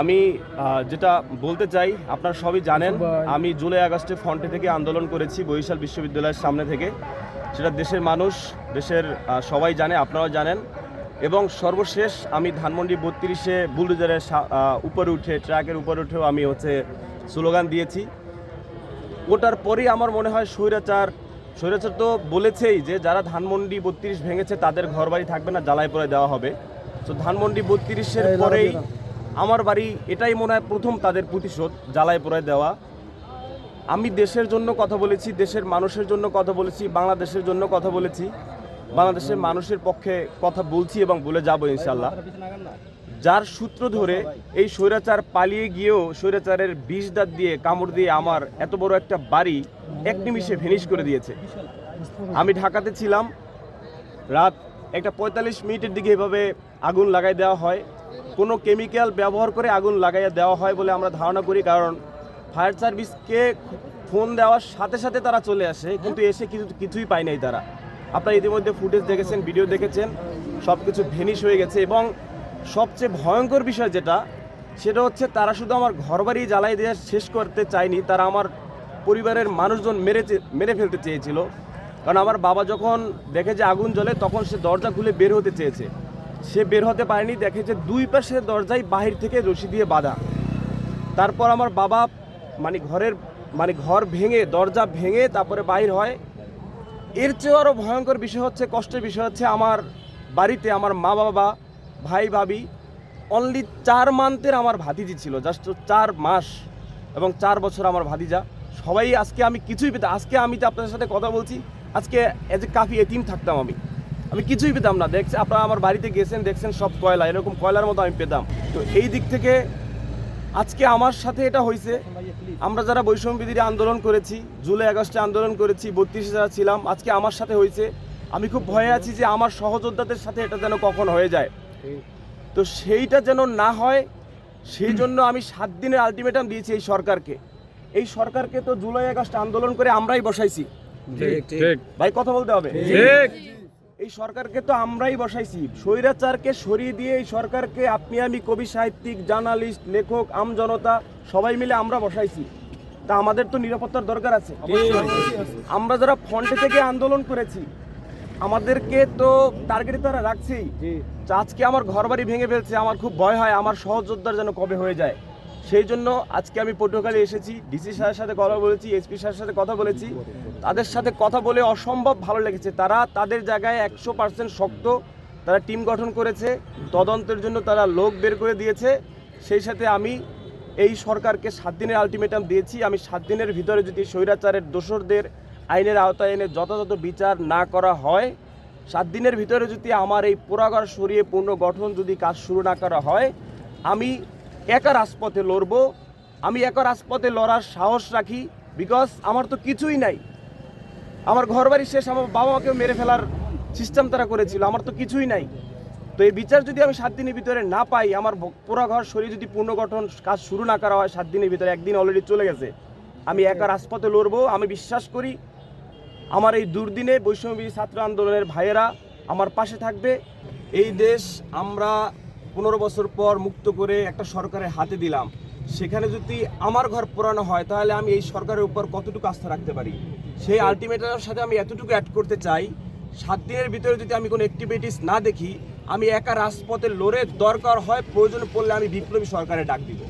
আমি যেটা বলতে চাই আপনারা সবই জানেন আমি জুলাই আগস্টে ফ্রন্টে থেকে আন্দোলন করেছি বরিশাল বিশ্ববিদ্যালয়ের সামনে থেকে। সেটা দেশের মানুষ দেশের সবাই জানে আপনারাও জানেন। এবং সর্বশেষ আমি ধানমন্ডি বত্রিশে বুলডোজারের উপরে উঠে ট্রাকের উপরে উঠেও আমি হচ্ছে স্লোগান দিয়েছি। ওটার পরেই আমার মনে হয় স্বৈরাচার স্বৈরাচার তো বলেছেই যে যারা ধানমন্ডি বত্রিশ ভেঙেছে তাদের ঘর বাড়ি থাকবে না জ্বালায় পরে দেওয়া হবে। তো ধানমন্ডি বত্রিশের পরেই আমার বাড়ি এটাই মনে হয় প্রথম তাদের প্রতিশোধ জ্বালায় পরে দেওয়া। আমি দেশের জন্য কথা বলেছি, দেশের মানুষের জন্য কথা বলেছি, বাংলাদেশের জন্য কথা বলেছি। বাংলাদেশের মানুষের পক্ষে কথা বলছি এবং বলে যাব ইনশাল্লাহ যার সূত্র ধরে এই স্বৈরাচার পালিয়ে গিয়েও স্বৈরাচারের বিষ দাঁত দিয়ে, কামড় দিয়ে আমার এত বড় একটা বাড়ি এক নিমিষে ফিনিশ করে দিয়েছে। আমি ঢাকাতে ছিলাম। রাত একটা পঁয়তাল্লিশ মিনিটের দিকে এভাবে আগুন লাগাই দেওয়া হয়। কোনো কেমিক্যাল ব্যবহার করে আগুন লাগাইয়া দেওয়া হয় বলে আমরা ধারণা করি, কারণ ফায়ার সার্ভিসকে ফোন দেওয়ার সাথে সাথে তারা চলে আসে, কিন্তু এসে কিছু, কিছুই পায় নাই তারা। আপনারা ইতিমধ্যে ফুটেজ দেখেছেন, ভিডিও দেখেছেন সব কিছু ভেনিশ হয়ে গেছে এবং সবচেয়ে ভয়ঙ্কর বিষয় যেটা, সেটা হচ্ছে তারা শুধু আমার ঘরবাড়ি জ্বালাই দেওয়া শেষ করতে চায়নি, তারা আমার পরিবারের মানুষজন মেরে মেরে ফেলতে চেয়েছিল। কারণ আমার বাবা যখন দেখে যে আগুন জ্বলে, তখন সে দরজা খুলে বের হতে চেয়েছে। সে বের হতে পারেনি, দেখে যে দুই পাশে দরজায় বাহির থেকে রশি দিয়ে বাঁধা। তারপর আমার বাবা মানে ঘরের মানে ঘর ভেঙে, দরজা ভেঙে তারপরে বাহির হয়। এর চেয়েও আরও ভয়ঙ্কর বিষয় হচ্ছে, কষ্টের বিষয় হচ্ছে আমার বাড়িতে আমার মা বাবা, ভাই ভাবি অনলি চার মান্থের আমার ভাতিজি ছিল জাস্ট চার মাস এবং চার বছর আমার ভাতিজা। সবাই আজকে আমি কিছুই পেতাম আজকে আমি তো আপনাদের সাথে কথা বলছি, আজকে এজ এ কাফি এতিম থাকতাম আমি। আমি কিছুই পেতাম না। দেখছি আপনারা আমার বাড়িতে গেছেন দেখছেন সব কয়লা এরকম কয়লার মতো আমি পেতাম। তো এই দিক থেকে আজকে আমার সাথে এটা হয়েছে আমরা যারা বৈষম্য বিধির আন্দোলন করেছি জুলাই আগস্টে আন্দোলন করেছি বত্রিশে যারা ছিলাম আজকে আমার সাথে হয়েছে আমি খুব ভয়ে আছি যে আমার সহযোদ্ধাদের সাথে এটা যেন কখন হয়ে যায়। তো সেইটা যেন না হয় সেই জন্য আমি সাত দিনের আলটিমেটাম দিয়েছি এই সরকারকে। এই সরকারকে তো জুলাই আগস্ট আন্দোলন করে আমরাই বসাইছি। ভাই কথা বলতে হবে। ঠিক। এই সরকারকে তো আমরাই বসাইছি। স্বৈরাচারকে সরিয়ে দিয়ে এই সরকারকে আপনি আমি কবি সাহিত্যিক জার্নালিস্ট লেখক আমজনতা সবাই মিলে আমরা বসাইছি। তা আমাদের তো নিরাপত্তার দরকার আছে। আমরা যারা ফ্রন্টে থেকে আন্দোলন করেছি আমাদেরকে তো টার্গেটে তারা রাখছেই। আজকে আমার ঘর বাড়ি ভেঙে ফেলছে আমার খুব ভয় হয় আমার সহযোদ্ধার যেন কবে হয়ে যায়। সেই জন্য আজকে আমি পটুয়াখালী এসেছি ডিসি স্যারের সাথে কথা বলেছি এসপি স্যারের সাথে কথা বলেছি। তাদের সাথে কথা বলে অসম্ভব ভালো লেগেছে। তারা তাদের জায়গায় একশো পার্সেন্ট শক্ত, তারা টিম গঠন করেছে, তদন্তের জন্য তারা লোক বের করে দিয়েছে। সেই সাথে আমি এই সরকারকে সাত দিনের আলটিমেটাম দিয়েছি। আমি সাত দিনের ভিতরে যদি স্বৈরাচারের দোসরদের আইনের আওতায় এনে যথাযথ বিচার না করা হয়, সাত দিনের ভিতরে যদি আমার এই পোড়াঘর সরিয়ে পূর্ণ গঠন যদি কাজ শুরু না করা হয়, আমি একা রাজপথে লড়বো, আমি একা রাজপথে লড়ার সাহস রাখি বিকজ আমার তো কিছুই নাই। আমার ঘর বাড়ি শেষ, আমার বাবা মাকেও মেরে ফেলার সিস্টেম তারা করেছিল, আমার তো কিছুই নাই। তো এই বিচার যদি আমি সাত দিনের ভিতরে না পাই, আমার পুরা ঘর শরীর যদি পুনর্গঠন কাজ শুরু না করা হয়, সাত দিনের ভিতরে, একদিন অলরেডি চলে গেছে। আমি একা রাজপথে লড়বো, আমি বিশ্বাস করি, আমার এই দুর্দিনে বৈষম্যবিধি ছাত্র আন্দোলনের ভাইয়েরা আমার পাশে থাকবে। এই দেশ আমরা পনেরো বছর পর মুক্ত করে একটা সরকারের হাতে দিলাম। সেখানে যদি আমার ঘর পোড়ানো হয়, তাহলে আমি এই সরকারের উপর কতটুকু আস্থা রাখতে পারি? সেই আলটিমেটামের সাথে আমি এতটুকু অ্যাড করতে চাই, সাত দিনের ভিতরে যদি আমি কোনো অ্যাক্টিভিটিস না দেখি, আমি একা রাজপথে লড়ে দরকার হয়, প্রয়োজন পড়লে আমি বিপ্লবী সরকারে ডাক দিব।